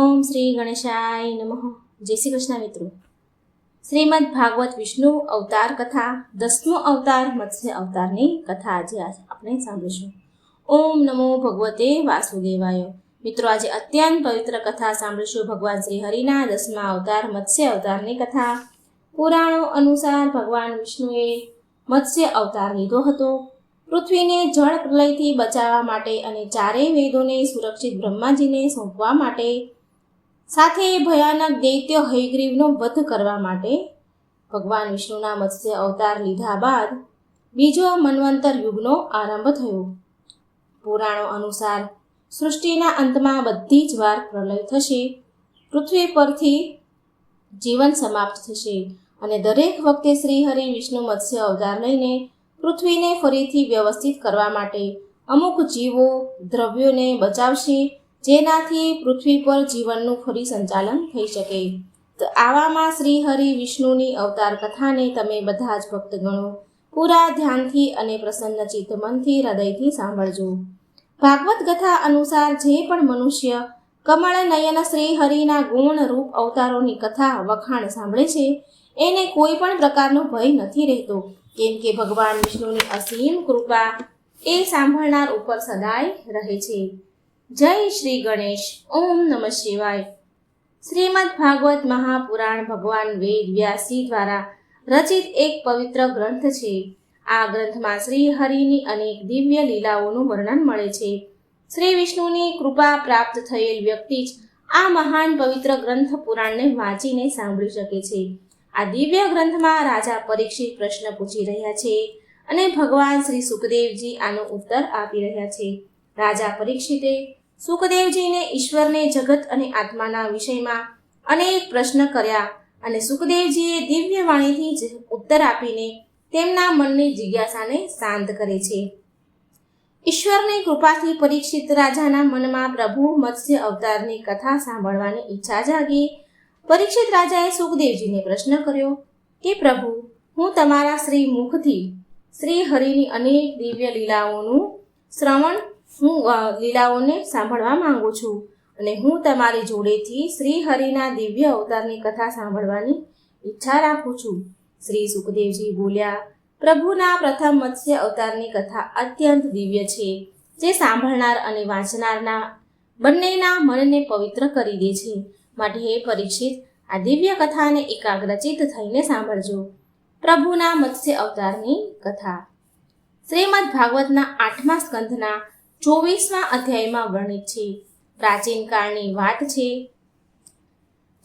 ઓમ શ્રી ગણેશાય નમઃ. જય શ્રી કૃષ્ણ મિત્રો. શ્રીમદ ભાગવત વિષ્ણુ અવતાર કથા, દસમો અવતાર, મત્સ્ય અવતારની કથા આજે આપણે સાંભળીશું. ઓમ નમો ભગવતે વાસુદેવાય. મિત્રો, આજે અત્યંત પવિત્ર કથા સાંભળીશું. ભગવાન શ્રી હરિના દસમા અવતાર, મત્સ્ય અવતારની કથા. પુરાણો અનુસાર ભગવાન વિષ્ણુએ મત્સ્ય અવતાર લીધો હતો. પૃથ્વીને જળ પ્રલયથી બચાવવા માટે અને ચારેય વેદોને સુરક્ષિત બ્રહ્માજીને સોંપવા માટે સાથે ભયાનક દૈત્ય હયગ્રીવનો વધ કરવા માટે ભગવાન વિષ્ણુના મત્સ્ય અવતાર લીધા બાદ બીજો મન્વંતર યુગનો આરંભ થયો. પુરાણો અનુસાર સૃષ્ટિના અંતમાં બધી જ વાર પ્રલય થશે, પૃથ્વી પરથી જીવન સમાપ્ત થશે અને દરેક વખતે શ્રી હરિ વિષ્ણુ મત્સ્ય અવતાર લઈને પૃથ્વીને ફરીથી વ્યવસ્થિત કરવા માટે અમુક જીવો દ્રવ્યોને બચાવશે જેનાથી પૃથ્વી પર જીવનનું ફરી સંચાલન થઈ શકે. તો આવામાં શ્રી હરિ વિષ્ણુની અવતાર કથાને તમે બધા જ ભક્તગણો પૂરા ધ્યાનથી અને પ્રસન્ન ચિત્ત મનથી, હૃદયથી સાંભળજો. ભાગવત કથા અનુસાર જે પણ મનુષ્ય કમળ નયન શ્રી હરિના ગુણ રૂપ અવતારોની કથા વખાણ સાંભળે છે, એને કોઈ પણ પ્રકારનો ભય નથી રહેતો. કેમ કે ભગવાન વિષ્ણુની અસીમ કૃપા એ સાંભળનાર ઉપર સદાય રહે છે. જય શ્રી ગણેશ. ઓમ નમઃ શિવાય. શ્રીમદ ભાગવત મહાપુરાણ ભગવાન વેદ વ્યાસી દ્વારા રચિત એક પવિત્ર ગ્રંથ છે. આ ગ્રંથમાં શ્રી હરિની અનેક દિવ્ય લીલાઓનું વર્ણન મળે છે. શ્રી વિષ્ણુની કૃપા પ્રાપ્ત થયેલ વ્યક્તિ જ આ મહાન પવિત્ર ગ્રંથ પુરાણને વાંચીને સાંભળી શકે છે. આ દિવ્ય ગ્રંથમાં રાજા પરીક્ષિત પ્રશ્ન પૂછી રહ્યા છે અને ભગવાન શ્રી સુખદેવજી આનો ઉત્તર આપી રહ્યા છે. રાજા પરીક્ષિતે સુખદેવજીને ઈશ્વરને જગત અને આત્માના વિષયમાં અનેક પ્રશ્ન કર્યા અને સુખદેવજીએ દિવ્ય વાણીથી જ ઉત્તર આપીને તેમના મનની જિજ્ઞાસાને શાંત કરે છે. ઈશ્વરની કૃપાથી પરીક્ષિત રાજાના મનમાં પ્રભુ મત્સ્ય અવતારની કથા સાંભળવાની ઈચ્છા જાગી. પરીક્ષિત રાજાએ સુખદેવજીને પ્રશ્ન કર્યો કે, પ્રભુ, હું તમારા શ્રી મુખથી શ્રી હરિની અનેક દિવ્ય લીલાઓનું શ્રવણ હું લીલાઓને સાંભળવા માંગુ છું અને હું તમારી જોડેથી શ્રી હરિના દિવ્ય અવતારની કથા સાંભળવાની ઈચ્છા રાખું છું. શ્રી સુખદેવજી બોલ્યા, પ્રભુના પ્રથમ મત્સ્ય અવતારની કથા અત્યંત દિવ્ય છે, જે સાંભળનાર અને વાંચનારના બંનેના મનને પવિત્ર કરી દે છે. માટે હે પરીક્ષિત આ દિવ્ય કથાને એકાગ્રચિત થઈને સાંભળજો. પ્રભુના મત્સ્ય અવતારની કથા. શ્રીમદ ભાગવતના આઠમા સ્કંધના ચોવીસમા અધ્યાયમાં વર્ણિત છે. પ્રાચીન કાળની વાત છે.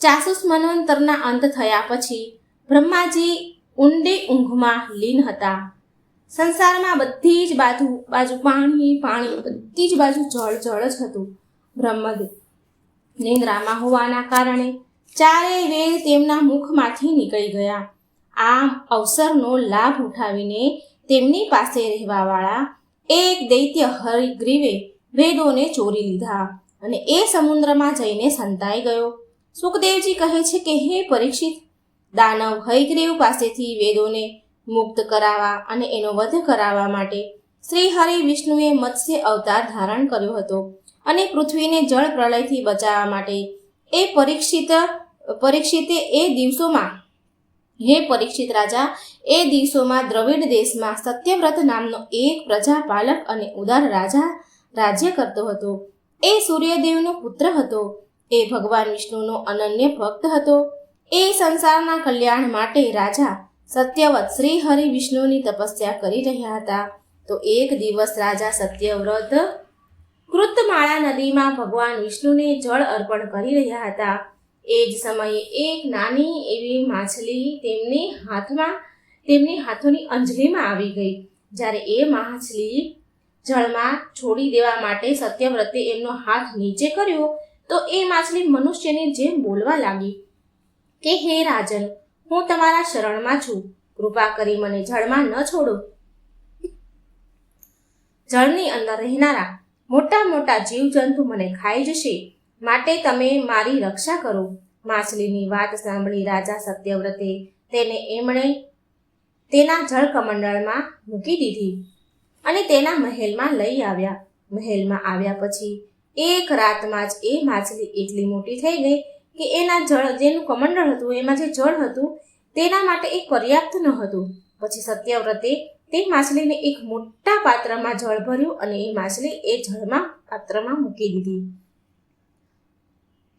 ચાસુસ મનવંતરના અંત થયા પછી બ્રહ્માજી ઊંડી ઊંઘમાં લીન હતા. સંસારમાં બધી જ બાજુ બાજુ પાણી પાણી, બધી જ બાજુ જળ જળ જ હતું. બ્રહ્મદેવ નિંદ્રામાં હોવાના કારણે ચારેય વેદ તેમના મુખમાંથી નીકળી ગયા. આ અવસરનો લાભ ઉઠાવીને તેમની પાસે રહેવાવાળા એક દૈત્ય હરિગ્રીવે વેદોને ચોરી લીધા અને એ સમુદ્રમાં જઈને સંતાઈ ગયો. સુખદેવજી કહે છે કે, હે પરીક્ષિત, દાનવ હયગ્રીવ પાસેથી વેદોને મુક્ત કરાવવા અને એનો વધ કરાવવા માટે શ્રી હરિ વિષ્ણુએ મત્સ્ય અવતાર ધારણ કર્યો હતો અને પૃથ્વીને જળ પ્રલયથી બચાવવા માટે એ પરીક્ષિત, પરીક્ષિતે એ દિવસોમાં હે પરીક્ષિત રાજા, એ દિવસોમાં દ્રવિડ દેશમાં સત્યવ્રત નામનો એક પ્રજાપાલક અને ઉદાર રાજા રાજ્ય કરતો હતો. એ સૂર્યદેવનો પુત્ર હતો. એ ભગવાન વિષ્ણુનો અનન્ય ભક્ત હતો. એ સંસારના કલ્યાણ માટે રાજા સત્યવત શ્રી હરિ વિષ્ણુની તપસ્યા કરી રહ્યા હતા. તો એક દિવસ રાજા સત્યવ્રત કૃતમાળા નદીમાં ભગવાન વિષ્ણુને જળ અર્પણ કરી રહ્યા હતા. એ જ સમયે એક નાની એવી માછલી તેમની હાથમાં, તેમની હાથોની અંજલીમાં આવી ગઈ. જ્યારે એ માછલી જળમાં છોડી દેવા માટે સત્યવ્રતે એમનો હાથ નીચે કર્યો, તો એ માછલી મનુષ્યની જેમ બોલવા લાગી કે, હે રાજન, હું તમારા શરણમાં છું. કૃપા કરી મને જળમાં ન છોડો. જળની અંદર રહેનારા મોટા મોટા જીવજંતુ મને ખાઈ જશે. માટે તમે મારી રક્ષા કરો. માછલીની વાત સાંભળી રાજા સત્યવ્રતે તેને એમણે તેના જળ કમંડળમાં મૂકી દીધી અને તેના મહેલમાં લઈ આવ્યા. મહેલમાં આવ્યા પછી એક રાતમાં જ એ માછલી એટલી મોટી થઈ ગઈ કે એના જળ, જેનું કમંડળ હતું, એમાં જે જળ હતું, તેના માટે એ પર્યાપ્ત ન હતું. પછી સત્યવ્રતે તે માછલીને એક મોટા પાત્રમાં જળ ભર્યું અને એ માછલી એ જળમાં પાત્રમાં મૂકી દીધી.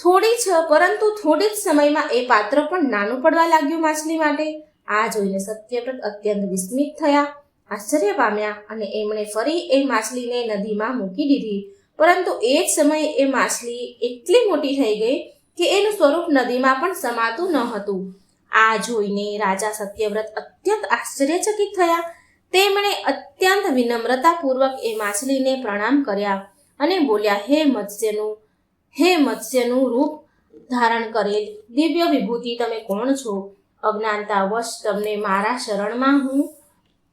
થોડી જ પરંતુ થોડી જ સમયમાં એ પાત્ર પણ નાનું પડવા લાગ્યું માછલી માટે. આ જોઈને સત્યવ્રત અત્યંત વિસ્મિત થયા. આશ્ચર્ય પામ્યા અને એમણે ફરી એ માછલીને નદીમાં મૂકી દીધી. પરંતુ એ જ સમયે એ માછલી એટલી મોટી થઈ ગઈ કે એનું સ્વરૂપ નદીમાં પણ સમાતું ન હતું. આ જોઈને રાજા સત્યવ્રત અત્યંત આશ્ચર્યચકિત થયા. તેમણે અત્યંત વિનમ્રતાપૂર્વક એ માછલીને પ્રણામ કર્યા અને બોલ્યા, હે મત્સ્યનું હે મત્સ્યનું રૂપ ધારણ કરેલ દિવ્ય વિભૂતિ તમે કોણ છો? અજ્ઞાનતાવશ તમને મારા શરણમાં હું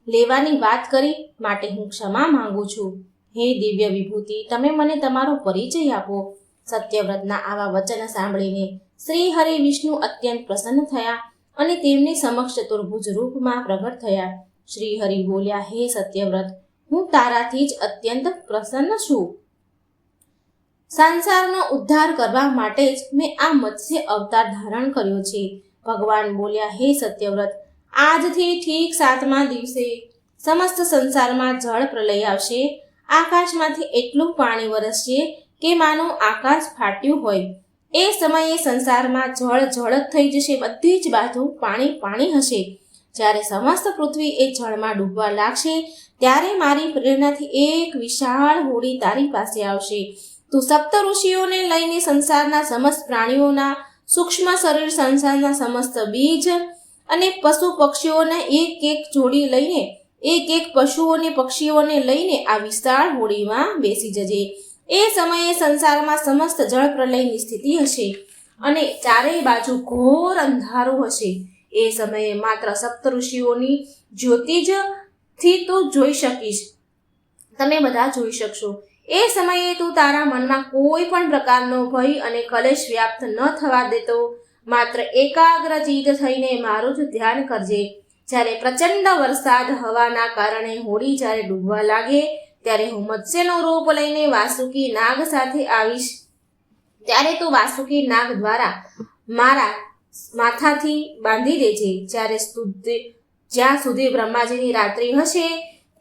લેવાની વાત કરી માટે હું ક્ષમા માંગુ છું. હે દિવ્ય વિભૂતિ, તમે મને તમારો પરિચય આપો. સત્યવ્રતના આવા વચન સાંભળીને શ્રી હરે વિષ્ણુ અત્યંત પ્રસન્ન થયા અને તેમની સમક્ષ ચતુર્ભુજ રૂપમાં પ્રગટ થયા. શ્રી હરિ બોલ્યા, હે સત્યવ્રત, હું તારાથી જ અત્યંત પ્રસન્ન છું. સંસારનો ઉદ્ધાર કરવા માટે જ મેં આ મત્સ્ય અવતાર ધારણ કર્યો છે. ભગવાન બોલ્યા, હે સત્યવ્રત, આજથી ઠીક સાતમા દિવસે સમસ્ત સંસારમાં જળ પ્રલય આવશે. આકાશમાંથી એટલું પાણી વરસશે કે માનો આકાશ ફાટ્યું હોય. એ સમયે સંસારમાં જળ જળ થઈ જશે, બધી જ બાજુ પાણી પાણી હશે. જ્યારે સમસ્ત પૃથ્વી એ જળમાં ડૂબવા લાગશે, ત્યારે મારી પ્રેરણાથી એક વિશાળ હોડી તારી પાસે આવશે. તું સપ્ત ઋષિઓને લઈને સંસારના સમસ્ત પ્રાણીઓના સૂક્ષ્મ શરીર, સંસારના સમસ્ત બીજ અને પશુ પક્ષીઓને એક એક જોડી લઈને, એક એક પશુઓને, પક્ષીઓને લઈને આ વિશાળ હોડીમાં બેસી જજે. એ સમયે સંસારમાં સમસ્ત જળ પ્રલયની સ્થિતિ હશે અને ચારેય બાજુ ઘોર અંધારું હશે. એ સમયે માત્ર સપ્ત ઋષિઓની જ્યોતિ જ થી તું જોઈ શકીશ. તમે બધા જોઈ શકશો. એ સમયે તું તારા મનમાં કોઈ પણ પ્રકારનો ભય અને કલેશ વ્યાપ્ત ન થવા દેતો. માત્ર એકાગ્ર ચિત્ત થઈને મારું જ ધ્યાન કરજે. જ્યારે પ્રચંડ વરસાદ હવાના કારણે હોડી જ્યારે ડૂબવા લાગે, ત્યારે હું મત્સ્યનો રૂપ લઈને વાસુકી નાગ સાથે આવીશ. ત્યારે તું વાસુકી નાગ દ્વારા મારા માથાથી બાંધી દેજે. જ્યારે સુધી, જ્યાં સુધી બ્રહ્માજીની રાત્રિ હશે,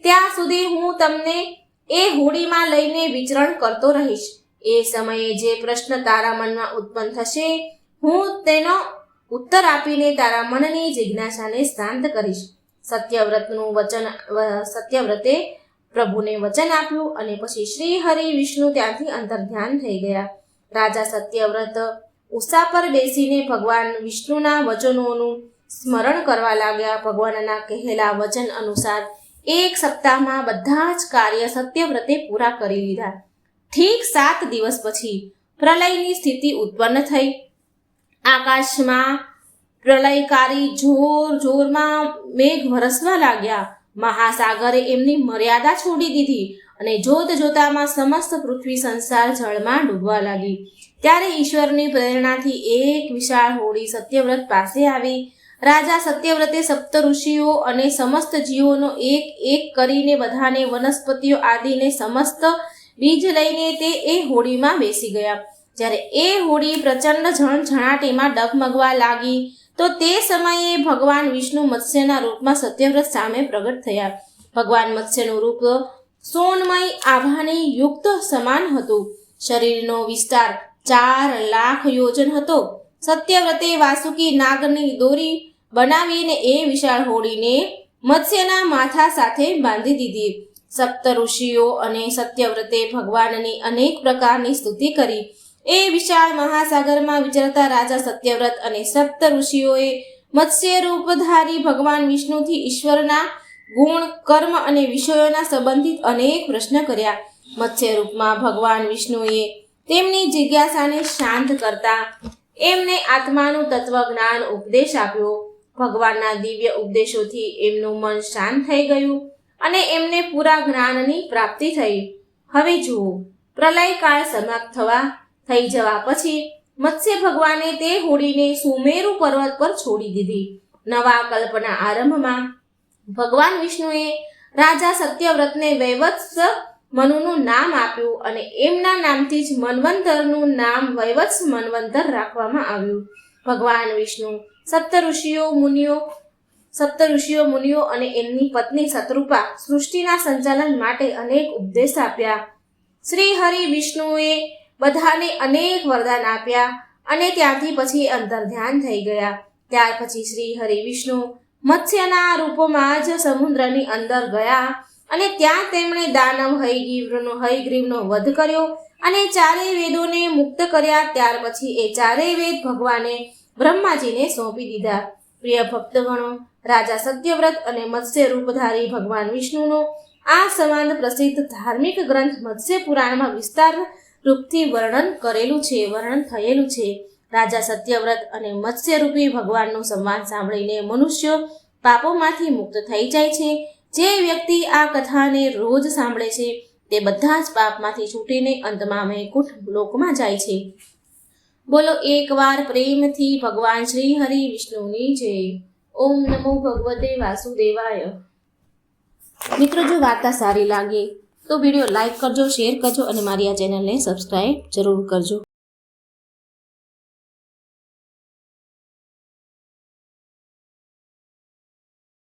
ત્યાં સુધી હું તમને એ હોડીમાં લઈને વિચરણ કરતો રહીશ. એ સમયે જે પ્રશ્ન તારા મનમાં ઉત્પન્ન થશે, હું તેનો ઉત્તર આપીને તારા મનની જિજ્ઞાસાને શાંત કરીશ. સત્યવ્રતનું વચન સત્યવ્રતે પ્રભુને વચન આપ્યું અને પછી શ્રી હરિ વિષ્ણુ ત્યાંથી અંતર્ધ્યાન થઈ ગયા. રાજા સત્યવ્રત ઉષા પર બેસીને ભગવાન વિષ્ણુના વચનોનું સ્મરણ કરવા લાગ્યા. ભગવાનના કહેલા વચન અનુસાર એક સપ્તાહમાં બધા જ કાર્ય સત્યવ્રતે પૂરા કરી લીધા. ઠીક સાત દિવસ પછી પ્રલયની સ્થિતિ ઉત્પન્ન થઈ. આકાશમાં પ્રલયકારી જોર જોરમાં મેઘ વરસવા લાગ્યા. મહાસાગરે એમની મર્યાદા છોડી દીધી અને જોત જોતામાં સમસ્ત પૃથ્વી સંસાર જળમાં ડૂબવા લાગી. ત્યારે ઈશ્વરની પ્રેરણાથી એક વિશાળ હોડી સત્યવ્રત પાસે આવી. રાજા સત્યવ્રતે સપ્ત ઋષિઓ અને સમસ્ત જીવોનો એક એક કરીને બધાને વનસ્પતિઓ આદિને સમસ્ત બીજ લઈને તે એ હોડીમાં બેસી ગયા. જ્યારે એ હોડી પ્રચંડ ઝણઝણાટીમાં ડગમગવા લાગી, તો તે સમયે ભગવાન વિષ્ણુ મત્સ્યના રૂપમાં સત્યવ્રત સામે પ્રગટ થયા. ભગવાન મત્સ્યનું રૂપ સોનમય આભાની યુક્ત સમાન હતું. શરીરનો વિસ્તાર ચાર લાખ યોજન હતો. સત્યવ્રતે વાસુકી નાગની દોરી બનાવીને એ વિશાળ હોડીને મત્સ્યના માથા સાથે બાંધી દીધી. સપ્ત ઋષિઓ અને સત્યવ્રતે ભગવાનની અનેક પ્રકારની સ્તુતિ કરી. એ વિશાળ મહાસાગરમાં વિચરતા રાજા સત્યવ્રત અને સપ્ત ઋષિઓએ મત્સ્ય રૂપધારી ભગવાન વિષ્ણુથી ઈશ્વરના ગુણ, કર્મ અને વિષયોના સંબંધિત અનેક પ્રશ્ન કર્યા. મત્સ્ય રૂપમાં ભગવાન વિષ્ણુએ તેમની જિજ્ઞાસાને શાંત કરતા એમને આત્માનું તત્વજ્ઞાન ઉપદેશ આપ્યો. ભગવાનના દિવ્ય ઉપદેશોથી એમનું મન શાંત થઈ ગયું અને એમને પૂરા જ્ઞાનની પ્રાપ્તિ થઈ. હવે જુઓ, પ્રલયકાળ સમાપ્ત થવા થઈ જવા પછી મત્સ્ય ભગવાને તે હોડીને સુમેરુ પર્વત પર છોડી દીધી. નવા કલ્પના આરંભમાં ભગવાન વિષ્ણુએ રાજા સત્યવ્રતને વૈવત્સ મનુનું નામ આપ્યું અને એમના નામથી જ મન્વંતરનું નામ વૈવત્સ મન્વંતર રાખવામાં આવ્યું. ભગવાન વિષ્ણુ સપ્ત ઋષિઓ, મુનિઓ, સપ્ત ઋષિઓ, મુનિઓ અને એમની પત્ની શત્રુપા સૃષ્ટિના સંચાલન માટે અનેક ઉપદેશ આપ્યા. શ્રી હરિ વિષ્ણુએ બધાને અનેક વરદાન આપ્યા અને ત્યાંથી પછી અંતર ધ્યાન થઈ ગયા. ત્યાર પછી શ્રી હરિ વિષ્ણુ મત્સ્યના રૂપોમાં જ સમુદ્રની અંદર ગયા અને ત્યાં તેમણે દાનવ હયગ્રીવનો હયગ્રીવનો વધ કર્યો અને ચારેય વેદોને મુક્ત કર્યા. ત્યાર પછી એ ચારેય વેદ ભગવાને બ્રહ્માજીને સોંપી દીધા. પ્રિય ભક્તગણો, રાજા સત્યવ્રત અને મત્સ્ય રૂપધારી ભગવાન વિષ્ણુનો આ સમાન પ્રસિદ્ધ ધાર્મિક ગ્રંથ મત્સ્ય પુરાણમાં વિસ્તાર રૂપથી વર્ણન કરેલું છે, વર્ણન થયેલું છે. રાજા સત્યવ્રત અને મત્સ્યરૂપી ભગવાનનો સંવાદ સાંભળીને મનુષ્ય પાપોમાંથી મુક્ત થઈ જાય છે. જે વ્યક્તિ આ કથાને રોજ સાંભળે છે, તે બધા જ પાપમાંથી છૂટીને અંતમાં વૈકુંઠ લોકમાં જાય છે. બોલો એકવાર પ્રેમથી ભગવાન શ્રી હરિ વિષ્ણુની જય. ઓમ નમો ભગવતે વાસુદેવાય. મિત્રો, જો વાર્તા સારી લાગે તો વીડિયો લાઈક કરજો, શેર કરજો અને મારી આ ચેનલને સબસ્ક્રાઈબ જરૂર કરજો.